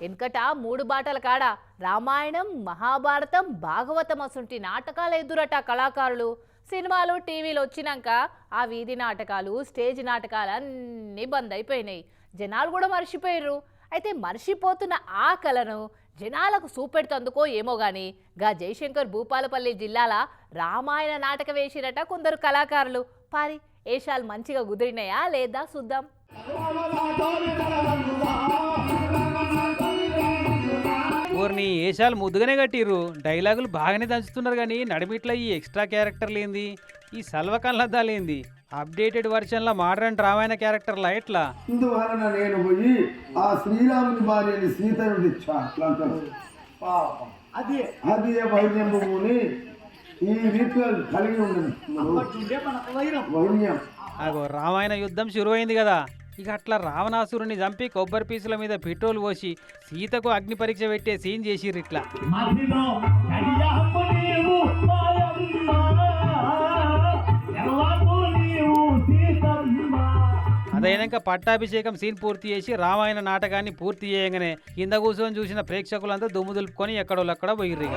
వెనుకట మూడు బాటల కాడ రామాయణం మహాభారతం భాగవతం అసుంటి నాటకాలు ఎదురట కళాకారులు. సినిమాలు టీవీలు వచ్చినాక ఆ వీధి నాటకాలు స్టేజ్ నాటకాలు అన్నీ బంద్ అయిపోయినాయి. జనాలు కూడా మర్చిపోయారు అయితే మర్చిపోతున్న ఆ కళను జనాలకు చూపెడుతందుకో ఏమో గాని గా జయశంకర్ భూపాలపల్లి జిల్లాల రామాయణ నాటక వేసిరట కొందరు కళాకారులు. పారి ఏషాలు మంచిగా కుదిరినాయా లేదా? చూద్దాం. ఊరిని ఏషాలు ముద్దుగానే కట్టిర్రు. డైలాగులు బాగానే దంచుతున్నారు కానీ నడిమిట్ల ఈ ఎక్స్ట్రా క్యారెక్టర్లు ఏంది? ఈ సల్వకన్లద్దాలు ఏంది? అప్డేటెడ్ వర్షన్లో మోడర్న్ రామాయణ క్యారెక్టర్లా ఎట్లా? ఇందువలన నేను పోయి ఆ శ్రీరాముని భార్యని సీతను తెచ్చా అట్లా అంటాడు పాపం అదే అది వైద్యముని ఈ రీతిగా కలిగి ఉండదు వైరం. వైద్యం అగో రామాయణ యుద్ధం శురువైంది కదా. ఇక అట్లా రావణాసురుని చంపి కొబ్బరి పీసుల మీద పెట్రోల్ పోసి సీతకు అగ్ని పరీక్ష పెట్టే సీన్ చేసిర్రు ఇట్లా. అదైనాక పట్టాభిషేకం సీన్ పూర్తి చేసి రామాయణ నాటకాన్ని పూర్తి చేయగానే కింద కూర్చొని చూసిన ప్రేక్షకులంతా దుమ్ము దులుపుకొని ఎక్కడోళ్ళక్కడ పోయిర్రు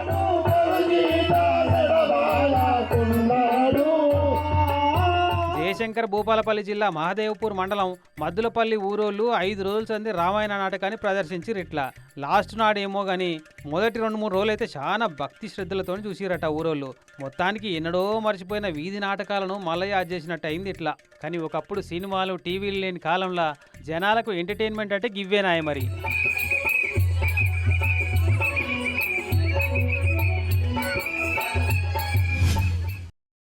శివశంకర్ భూపాలపల్లి జిల్లా మహదేవ్పూర్ మండలం మద్దులపల్లి ఊరోళ్ళు ఐదు రోజుల సంది రామాయణ నాటకాన్ని ప్రదర్శించిర్రు ఇట్లా లాస్ట్ నాడేమో గాని మొదటి రెండు మూడు రోజులు అయితే చాలా భక్తి శ్రద్ధలతో చూసిరట ఊరోళ్ళు. మొత్తానికి ఎన్నడో మర్చిపోయిన వీధి నాటకాలను మల్లయ్య చేసినట్టు అయింది ఇట్లా. కానీ ఒకప్పుడు సినిమాలు టీవీలు లేని కాలంలో జనాలకు ఎంటర్టైన్మెంట్ అంటే గివ్వేనాయ మరి.